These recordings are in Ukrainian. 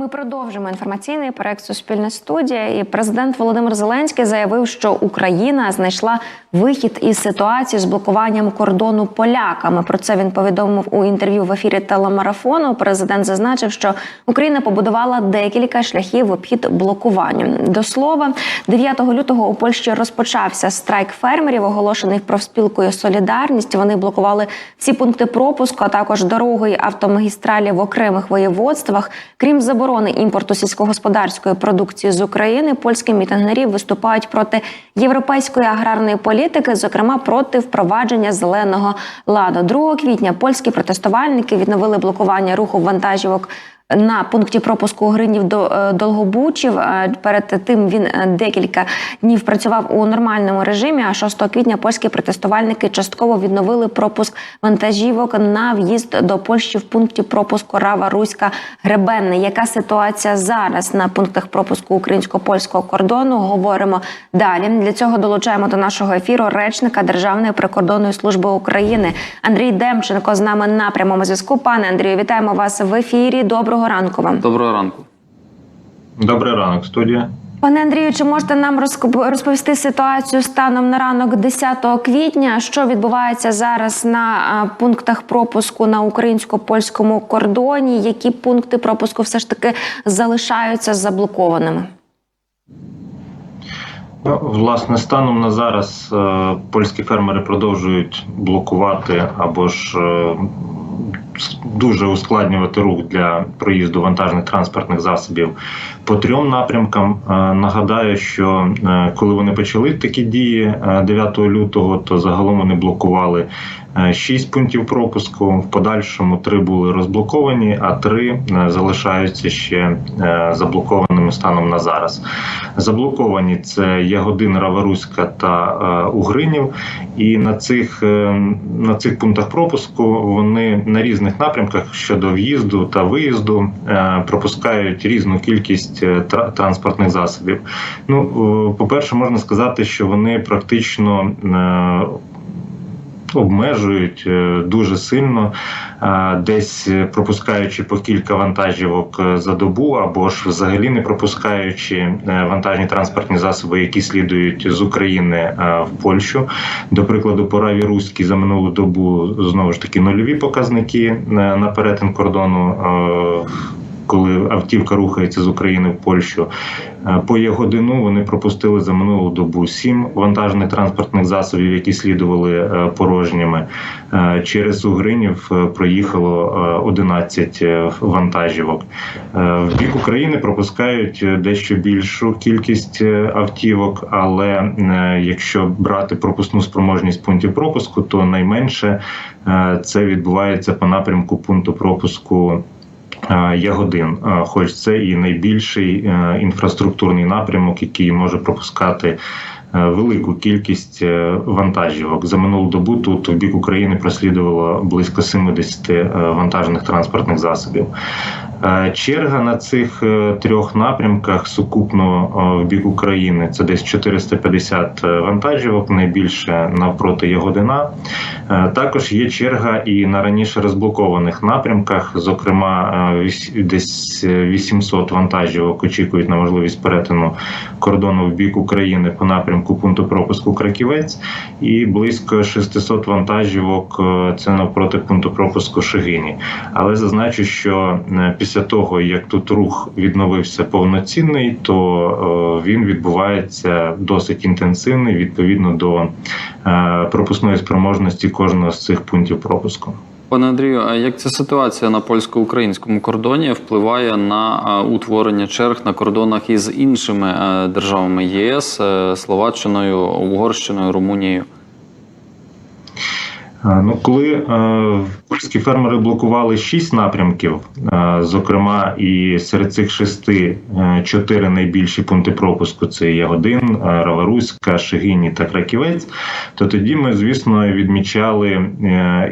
Ми продовжимо інформаційний проект Суспільна студія. І президент Володимир Зеленський заявив, що Україна знайшла вихід із ситуації з блокуванням кордону поляками. Про це він повідомив у інтерв'ю в ефірі телемарафону. Президент зазначив, що Україна побудувала декілька шляхів в обхід блокуванню. До слова, 9 лютого у Польщі розпочався страйк фермерів, оголошений профспілкою Солідарність. Вони блокували всі пункти пропуску, а також дороги і автомагістралі в окремих воєводствах. Крім заборони імпорту сільськогосподарської продукції з України, польські мітингері виступають проти європейської аграрної політики, зокрема проти впровадження зеленого ладу. 2 квітня польські протестувальники відновили блокування руху вантажівок. На пункті пропуску Гринів до е, Долгобучів Е, перед тим він е, декілька днів працював у нормальному режимі. А 6 квітня польські протестувальники частково відновили пропуск вантажівок на в'їзд до Польщі в пункті пропуску Рава Руська Гребенне. Яка ситуація зараз на пунктах пропуску українсько-польського кордону? Говоримо далі. Для цього долучаємо до нашого ефіру речника Державної прикордонної служби України Андрій Демченко з нами на прямому зв'язку. Пане Андрію, вітаємо вас в ефірі. Доброго ранку вам. Доброго ранку. Добрий ранок, студія. Пане Андрію, чи можете нам розповісти ситуацію станом на ранок 10 квітня? Що відбувається зараз на пунктах пропуску на українсько-польському кордоні? Які пункти пропуску все ж таки залишаються заблокованими? Ну, власне, станом на зараз е, польські фермери продовжують блокувати або ж е, дуже ускладнювати рух для проїзду вантажних транспортних засобів по трьом напрямкам. Е, Нагадаю, що е, коли вони почали такі дії е, 9 лютого, то загалом вони блокували е, шість пунктів пропуску. В подальшому три були розблоковані, а три е, залишаються ще е, заблокованими станом на зараз. Заблоковані це Ягодин, Раваруська та Угринів. І на цих, на цих пунктах пропуску вони на різних напрямках щодо в'їзду та виїзду пропускають різну кількість транспортних засобів. Ну, е, по-перше, можна сказати, що вони практично. Обмежують е, дуже сильно, е, десь пропускаючи по кілька вантажівок е, за добу, або ж взагалі не пропускаючи вантажні транспортні засоби, які слідують з України в Польщу. До прикладу, по Раві Руській за минулу добу знову ж таки нульові показники на перетин кордону. Коли автівка рухається з України в Польщу, Е, по Ягодину вони пропустили за минулу добу сім вантажних транспортних засобів, які слідували е, порожніми. Е, Через Угринів проїхало е, 11 е, вантажівок. В бік України пропускають дещо більшу кількість автівок, але якщо брати пропускну спроможність пунктів пропуску, то найменше це відбувається по напрямку пункту пропуску. Ягодин, хоч це і найбільший е, інфраструктурний напрямок, який може пропускати е, велику кількість е, вантажівок. За минулу добу тут в бік України прослідувало близько 70 е, вантажних транспортних засобів. Е, Черга на цих е, трьох напрямках сукупно е, в бік України це десь 450 вантажівок, найбільше навпроти Ягодина. Також є черга і на раніше розблокованих напрямках, зокрема, десь е, 800 вантажівок очікують на можливість перетину кордону в бік України по напрямку пункту пропуску Краківець, і близько 600 вантажівок це навпроти пункту пропуску Шигині. Але зазначу, що е, після того, як тут рух відновився повноцінний, то е, він відбувається досить інтенсивний відповідно до е, пропускної спроможності кожного з цих пунктів пропуску. Пане Андрію, а як ця ситуація на польсько-українському кордоні впливає на утворення черг на кордонах із іншими е, державами ЄС, е, Словаччиною, Угорщиною, Румунією? Ну, коли е, польські фермери блокували шість напрямків, е, зокрема, і серед цих шести е, чотири найбільші пункти пропуску це Ягодин, Раваруська, Шигині та Краківець, то тоді ми, звісно, відмічали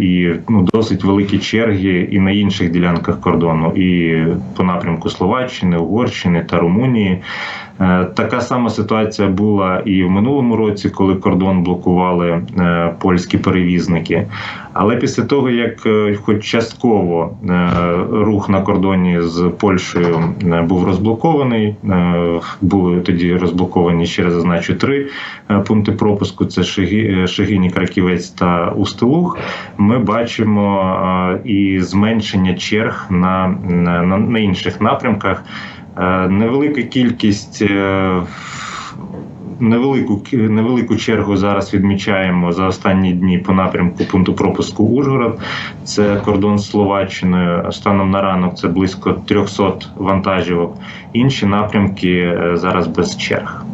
і ну, досить великі черги і на інших ділянках кордону, і по напрямку Словаччини, Угорщини та Румунії. Е, Така сама ситуація була і в минулому році, коли кордон блокували е, польські перевізники. Але після того, як е, хоч частково рух на кордоні з Польщею був розблокований, були тоді розблоковані ще раз зазначу три пункти пропуску: це е, Краківець та Устилуг. Ми бачимо і зменшення черг на, на- на інших напрямках. Е, Невелика кількість. е, Невелику невелику чергу зараз відмічаємо за останні дні по напрямку пункту пропуску Ужгород. Це кордон з Словаччиною. Станом на ранок це близько 300 вантажівок. Інші напрямки е, зараз без черг.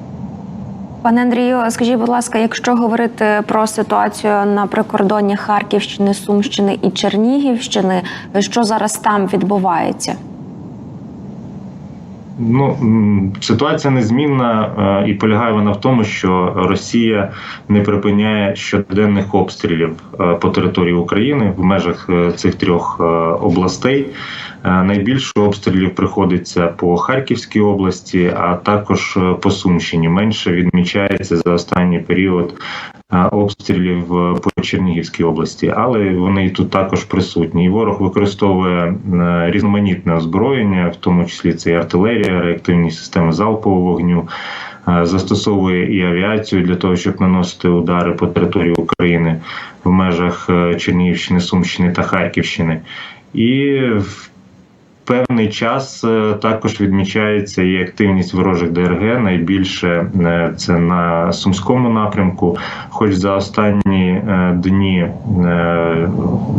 Пане Андрію, скажіть, будь ласка, якщо говорити про ситуацію на прикордонні Харківщини, Сумщини і Чернігівщини, що зараз там відбувається? Ну ситуація незмінна е, і полягає вона в тому, що Росія не припиняє щоденних обстрілів е, по території України в межах е, цих трьох областей. Найбільше обстрілів приходиться по Харківській області, а також по Сумщині. Менше відмічається за останній період обстрілів е, по Чернігівській області, але вони тут також присутні. І ворог використовує е, різноманітне озброєння, в тому числі це і артилерія, реактивні системи залпового вогню. е, Застосовує і авіацію для того, щоб наносити удари по території України в межах Чернігівщини, Сумщини та Харківщини. І певний час е, також відмічається і активність ворожих ДРГ. Найбільше е, це на сумському напрямку. Хоч за останні е, дні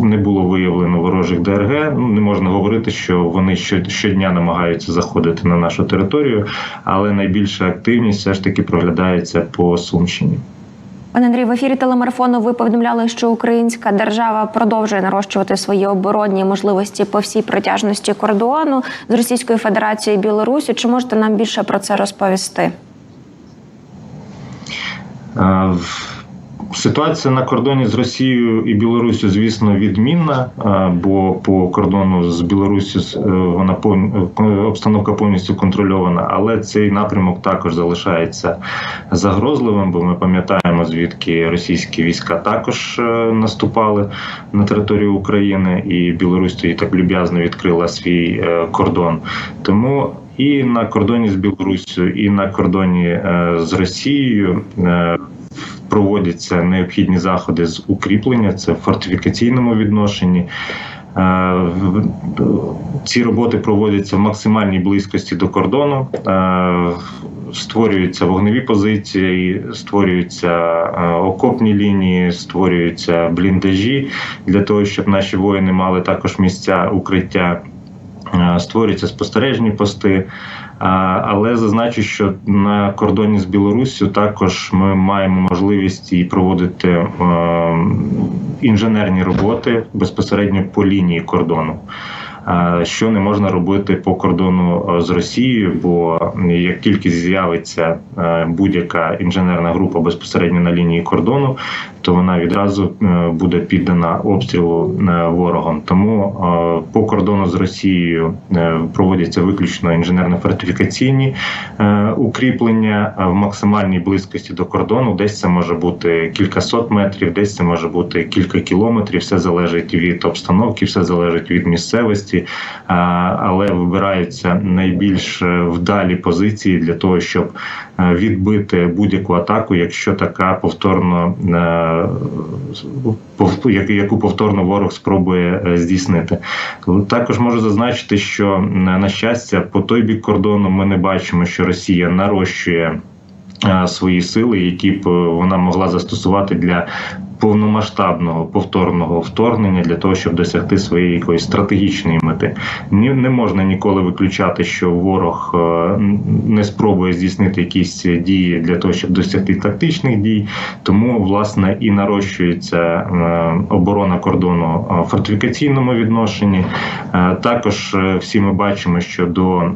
не було виявлено ворожих ДРГ. Ну не можна говорити, що вони щодня намагаються заходити на нашу територію, але найбільша активність все ж таки проглядається по Сумщині. Пане Андрій, в ефірі телемарафону ви повідомляли, що українська держава продовжує нарощувати свої оборонні можливості по всій протяжності кордону з Російською Федерацією і Білорусі. Чи можете нам більше про це розповісти? Ситуація на кордоні з Росією і Білоруссю, звісно, відмінна, бо по кордону з Білоруссю з- е, вона е, обстановка повністю контрольована, але цей напрямок також залишається загрозливим, бо ми пам'ятаємо, звідки російські війська також е, наступали на територію України, і Білорусь тоді так люб'язно відкрила свій кордон. Тому і на кордоні з Білоруссю, і на кордоні з Росією. Проводяться необхідні заходи з укріплення, це в фортифікаційному відношенні. Е, Ці роботи проводяться в максимальній близькості до кордону. Е, Створюються вогневі позиції, створюються е, окопні лінії, створюються бліндажі для того, щоб наші воїни мали також місця укриття. Створюються спостережні пости. Але зазначу, що на кордоні з Білоруссю також ми маємо можливість і проводити е, інженерні роботи безпосередньо по лінії кордону. Е, Що не можна робити по кордону е, з Росією, бо як тільки з'явиться е, будь-яка інженерна група безпосередньо на лінії кордону, то вона відразу буде піддана обстрілу ворогом. Тому по кордону з Росією проводяться виключно інженерно-фортифікаційні укріплення в максимальній близькості до кордону. Десь це може бути кількасот метрів, десь це може бути кілька кілометрів. Все залежить від обстановки, все залежить від місцевості, е, але вибираються найбільш е, вдалі позиції для того, щоб е, відбити будь-яку атаку, якщо така повторно яку повторно ворог спробує здійснити. Також можу зазначити, що на щастя, по той бік кордону ми не бачимо, що Росія нарощує свої сили, які б вона могла застосувати для повномасштабного повторного вторгнення для того, щоб досягти своєї якоїсь стратегічної мети. Ні, не можна ніколи виключати, що ворог е, не спробує здійснити якісь дії для того, щоб досягти тактичних дій. Тому власне і нарощується е, оборона кордону е, в фортифікаційному відношенні. Також всі ми бачимо, що до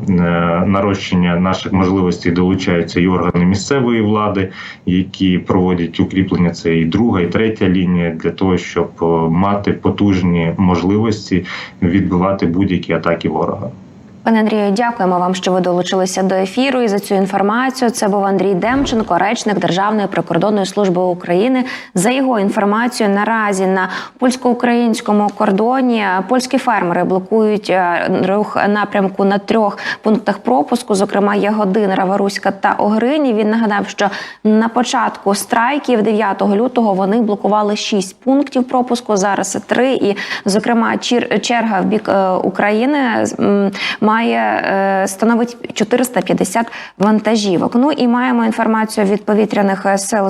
нарощення наших можливостей долучаються і органи місцевої влади, які проводять укріплення. Це і друга, і третя лінія для того, щоб е, мати потужні можливості відбивати будь-які атаки ворога. Пане Андрію, дякуємо вам, що ви долучилися до ефіру і за цю інформацію. Це був Андрій Демченко, речник Державної прикордонної служби України. За його інформацією, наразі на польсько-українському кордоні польські фермери блокують е, рух напрямку на трьох пунктах пропуску. Зокрема, Ягодин, Раваруська та Огрині. Він нагадав, що на початку страйків 9 лютого вони блокували шість пунктів пропуску. Зараз три. І, зокрема, черга в бік е, України м, має е, становить 450 вантажівок. Ну і маємо інформацію від повітряних е, сил